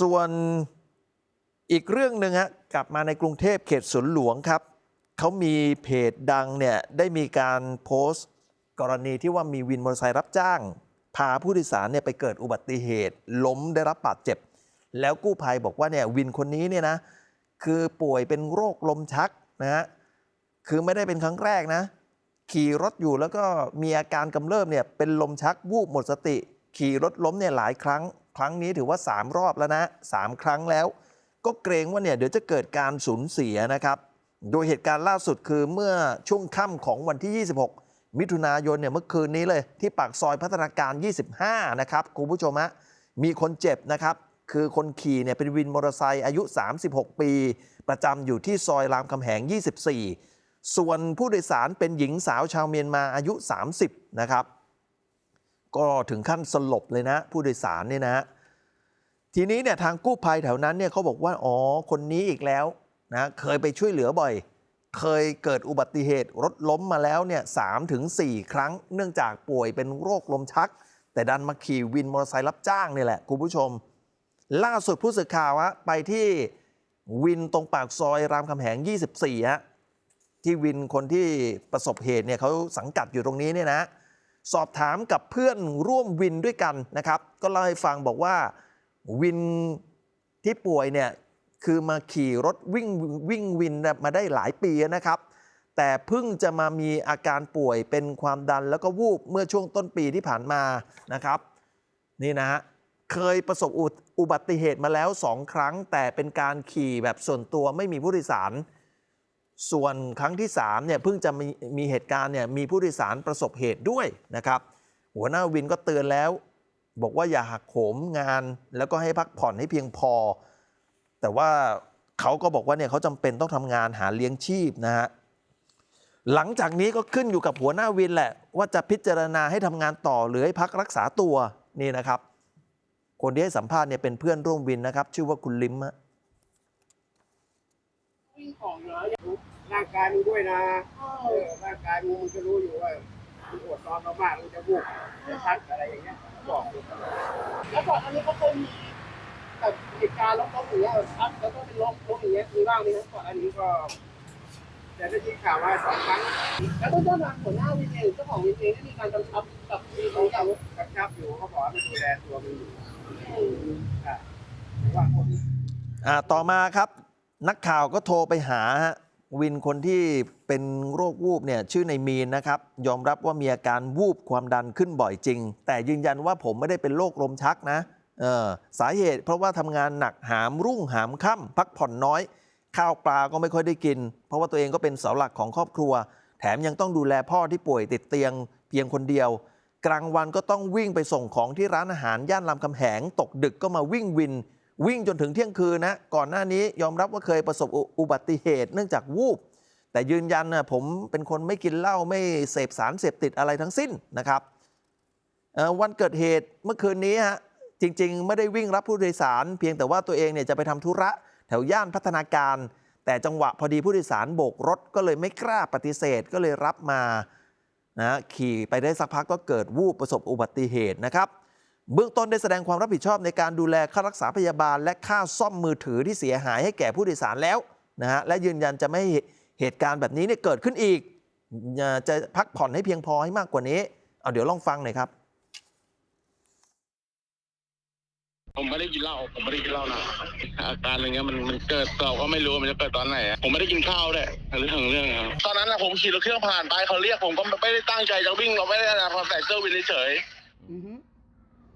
ส่วนอีกเรื่องหนึ่งฮะกลับมาในกรุงเทพเขตสวนหลวงครับเขามีเพจดังเนี่ยได้มีการโพสต์ กรณีที่ว่ามีวินมอเตอร์ไซค์รับจ้าง พาผู้โดยสารเนี่ยไปเกิดอุบัติเหตุ ล้มได้รับบาดเจ็บ แล้วกู้ภัยบอกว่าเนี่ยวินคนนี้เนี่ยนะคือป่วยเป็นโรคลมชักนะฮะคือไม่ได้เป็นครั้งแรกนะ ขี่รถอยู่แล้วก็มีอาการกำเริบเนี่ยเป็นลมชักวูบหมดสติ ขี่รถล้มเนี่ยหลายครั้ง ครั้งนี้ถือว่า 3 รอบแล้วนะสามครั้งแล้ว ก็เกรงว่าเนี่ยเดี๋ยวจะเกิดการสูญเสียนะครับ โดยเหตุการณ์ล่าสุดคือเมื่อช่วงค่ำของวันที่ 26 มิถุนายนเนี่ยเมื่อคืนนี้เลย ที่ปากซอยพัฒนาการ 25 นะครับคุณผู้ชมฮะมีคนเจ็บนะครับคือคนขี่เนี่ยเป็นวินมอเตอร์ไซค์อายุ 36 ปี ประจำอยู่ที่ซอยรามคำแหง 24 ส่วนผู้โดยสารเป็นหญิงสาวชาวเมียนมาอายุ 30 นะครับ ก็ถึงขั้นสลบเลยนะ ผู้โดยสารเนี่ยนะทีนี้เนี่ยทางกู้ภัยแถวนั้นเนี่ยเขาบอกว่าอ๋อคนนี้อีกแล้วนะเคยไปช่วยเหลือบ่อย เคยเกิดอุบัติเหตุรถล้มมาแล้วเนี่ยสามถึงสี่ครั้ง เนื่องจากป่วยเป็นโรคลมชัก แต่ดันมาขี่วินมอเตอร์ไซค์รับจ้างนี่แหละคุณผู้ชม ล่าสุดผู้สื่อข่าวฮะไปที่วินตรงปากซอยรามคำแหง 24ฮะที่วินคนที่ประสบเหตุเนี่ยเขาสังกัดอยู่ตรงนี้เนี่ยนะ สอบถามกับเพื่อนร่วมวินด้วยกันนะครับ ก็เล่าให้ฟังบอกว่าวินที่ป่วยเนี่ยคือมาขี่รถวิ่งวิ่งวินมาได้หลายปีนะครับ แต่เพิ่งจะมามีอาการป่วยเป็นความดันแล้วก็วูบเมื่อช่วงต้นปีที่ผ่านมานะครับ นี่นะฮะเคยประสบอุอุบัติเหตุมาแล้วสองครั้ง แต่เป็นการขี่แบบส่วนตัวไม่มีผู้โดยสาร ส่วนครั้งที่3เนี่ยเพิ่งจะมีมีเหตุการณ์เนี่ยมีผู้โดยสารประสบเหตุด้วยนะครับ หัวหน้าวินก็เตือนแล้ว บอกว่าอย่าหักโหมงาน แล้วก็ให้พักผ่อนให้เพียงพอ แต่ว่าเขาก็บอกว่าเนี่ยเขาจำเป็นต้องทำงานหาเลี้ยงชีพนะฮะหลังจากนี้ก็ขึ้นอยู่กับหัวหน้าวินแหละ ว่าจะพิจารณาให้ทำงานต่อหรือให้พักรักษาตัวนี่นะครับ คนที่ให้สัมภาษณ์เนี่ยเป็นเพื่อนร่วมวินนะครับ ชื่อว่าคุณลิมฮะ วิ่งของเหรอ ร่างกายมึงด้วยนะเออร่างกายมึงมึงจะรู้อยู่ว่ามึงอดนอนมามากมึงจะวูบจะชักอะไรอย่างเงี้ยบอกอยู่แล้วก่อนอันนี้เขาเคยมีแบบเหตุการณ์ล้มๆอย่างเงี้ยครับแล้วก็เป็นล้มล้มอย่างเงี้ยมีบ้างไหมครับก่อนอันนี้ก็แต่ได้ยินข่าวว่าสองครั้งแล้วต้องเจ้าทางหัวหน้าวินเองเจ้าของวินเองได้มีการกำชับกับวินของเขาเรากำชับอยู่เขาบอกให้ดูแลตัวมึงอยู่อ่าว่าคนอ่าต่อมาครับ นักข่าวก็โทรไปหาฮะ วินคนที่เป็นโรควูบเนี่ยชื่อในมีนนะครับ ยอมรับว่ามีอาการวูบความดันขึ้นบ่อยจริง แต่ยืนยันว่าผมไม่ได้เป็นโรคลมชักนะเออสาเหตุเพราะว่าทำงานหนักหามรุ่งหามค่ำพักผ่อนน้อย ข้าวปลาก็ไม่ค่อยได้กิน เพราะว่าตัวเองก็เป็นเสาหลักของครอบครัว แถมยังต้องดูแลพ่อที่ป่วยติดเตียงเพียงคนเดียว กลางวันก็ต้องวิ่งไปส่งของที่ร้านอาหารย่านรามคำแหง ตกดึกก็มาวิ่งวิน วิ่งจนถึงเที่ยงคืนนะก่อนหน้านี้ยอมรับว่าเคยประสบอุอบัติเหตุเนื่องจากวูบ แต่ยืนยันนะผมเป็นคนไม่กินเหล้าไม่เสพสารเสพติดอะไรทั้งสิ้นนะครับวันเกิดเหตุเมื่อคืนนี้ฮะจริง ๆ ไม่ได้วิ่งรับผู้โดยสาร เพียงแต่ว่าตัวเองเนี่ยจะไปทำธุระแถวย่านพัฒนาการ แต่จังหวะพอดีผู้โดยสารโบกรถก็เลยไม่กล้าปฏิเสธก็เลยรับมานะขี่ไปได้สักพักก็เกิดวูบประสบอุบัติเหตุนะครับ เบื้องต้นได้แสดงความรับผิดชอบในการดูแลค่ารักษาพยาบาล และค่าซ่อมมือถือที่เสียหายให้แก่ผู้โดยสารแล้วนะฮะและยืนยันจะไม่ให้เหตุการณ์แบบนี้เนี่ยเกิดขึ้นอีกอย่าจะพักผ่อนให้เพียงพอให้มากกว่านี้ เอาเดี๋ยวลองฟังหน่อยครับ ผมไม่ได้กินเหล้าผมไม่ได้กินเหล้านะอาการอะไรเงี้ยมันมันเกิดเราก็ไม่รู้ว่ามันจะเกิดตอนไหนอะผมไม่ได้กินข้าวด้วยเรื่องของเรื่องครับตอนนั้นนะผมขี่รถเครื่องผ่านไปเขาเรียกผมก็ไม่ได้ตั้งใจจะวิ่งเราไม่ได้อะไรพอใส่เสื้อวินเฉยอือฮึๆ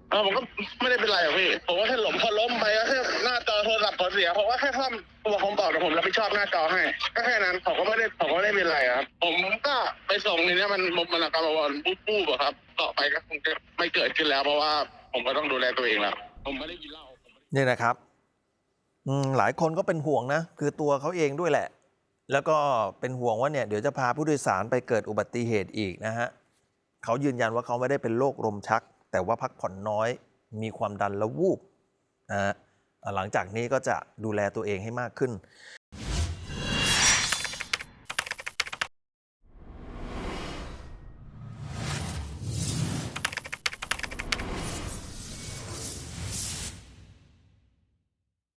เออผมก็ไม่ได้เป็นไรหรอกพี่ ผมก็แค่หลงพอล้มไปก็แค่หน้าจอโทรศัพท์เขาเสียผมก็แค่ซ่อมตัวผมบอกแต่ผมรับผิดชอบหน้าจอให้ก็แค่นั้นผมก็ไม่ได้ผมก็ไม่ได้เป็นไรอะครับ ผมก็ไปส่งทีเนี้ยมันมันอาการประวันบูบอะครับต่อไปก็คงจะไม่เกิดขึ้นแล้ว เพราะว่าผมก็ต้องดูแลตัวเองแล้วผมไม่ได้กินเหล้านี่นะครับอืมหลายคนก็เป็นห่วงนะ คือตัวเขาเองด้วยแหละ แล้วก็เป็นห่วงว่าเนี่ยเดี๋ยวจะพาผู้โดยสารไปเกิดอุบัติเหตุอีกนะฮะเขายืนยันว่าเขาไม่ได้เป็นโรคลมชัก แต่ว่าพักผ่อนน้อยมีความดันและวูบนะฮะหลังจากนี้ก็จะดูแลตัวเองให้มากขึ้น